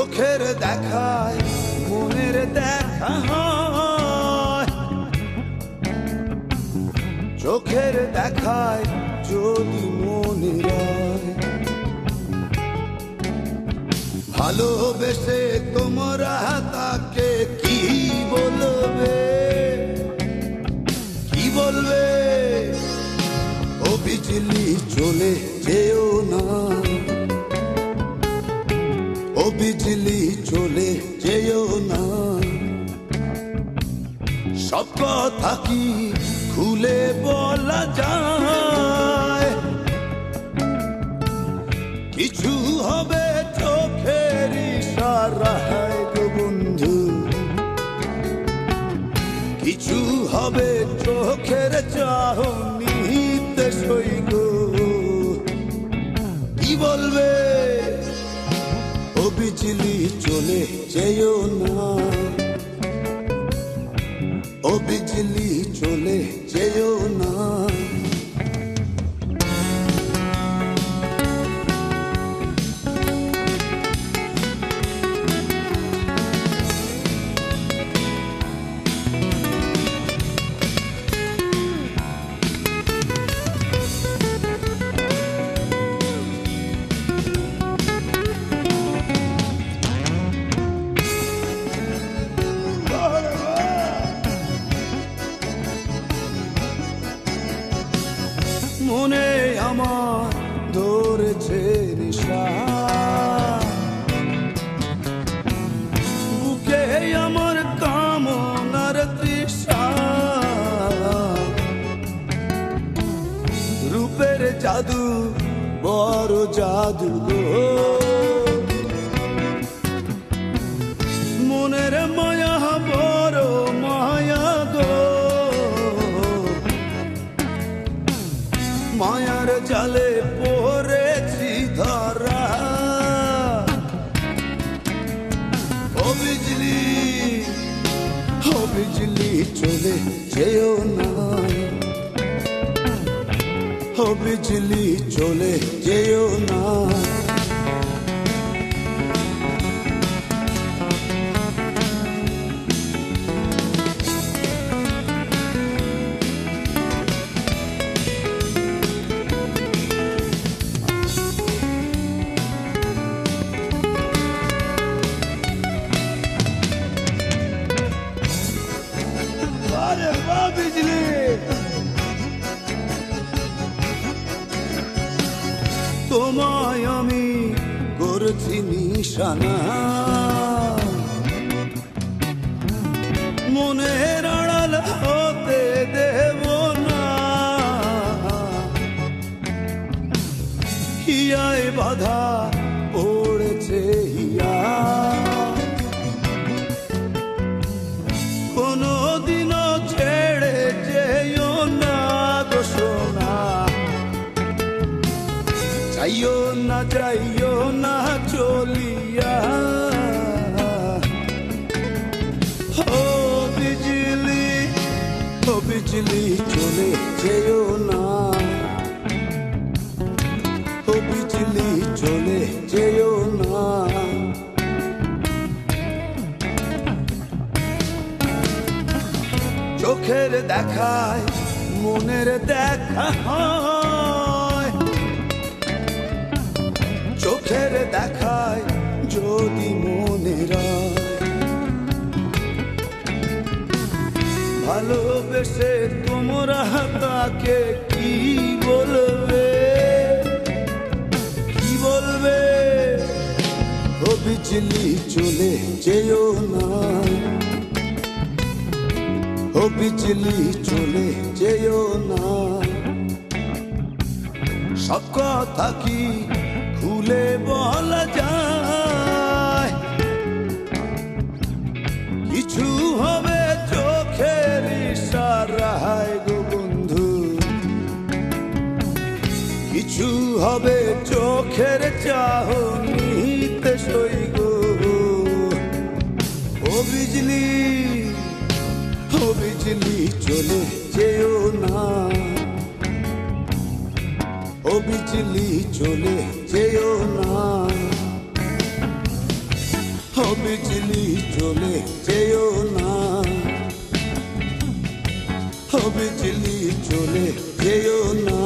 চোখের দেখায়, মনের দেখা হয়। চোখের দেখায় যদি মনে ভালোবেসে তোমরা তাকে কি বলবে? কি বলবে? ও বিজলি চলে যেও না। বিজলি চলে যেও না। সব কথা কি খুলে বলা যায়? কিছু হবে চোখের ইশারায় গো বন্ধু। কিছু হবে চোখের চাহনিতে সই গো। কি বলবে বিজলি চলে যেও না। রূপের জাদু, বড় জাদু মনের মায়া বড় মায়া গো। মায়ার জালে পড়েছি ধরা। ও বিজলি ও বিজলি, চলে যেও না। ও বিজলি চলে যেও না আরে তোমায় আমি করেছি নিশানা। মনের আড়াল হতে দেব না। হিয়ায় বাধা পড়েছে হিয়া। যাইও না যাইও না, চলিয়া। ও বিজলি ও বিজলি, চলে যেও না। ও বিজলি, চলে যেও না। চোখের দেখায়, মনের দেখা হয়। ভালোবেসে তোমরা তাকে কি বলবে? কি বলবে? ও বিজলি চলে যেও না। ও বিজলি চলে যেও না। সব কথা কি খুলে শিশু হবে চোখের চাহনিতে সইগ ও বিজলি ও বিজলি, চলে যেও না। ও বিজলি, চলে যেও না। ও বিজলি, চলে যেও না। ও বিজলি, চলে যেও না।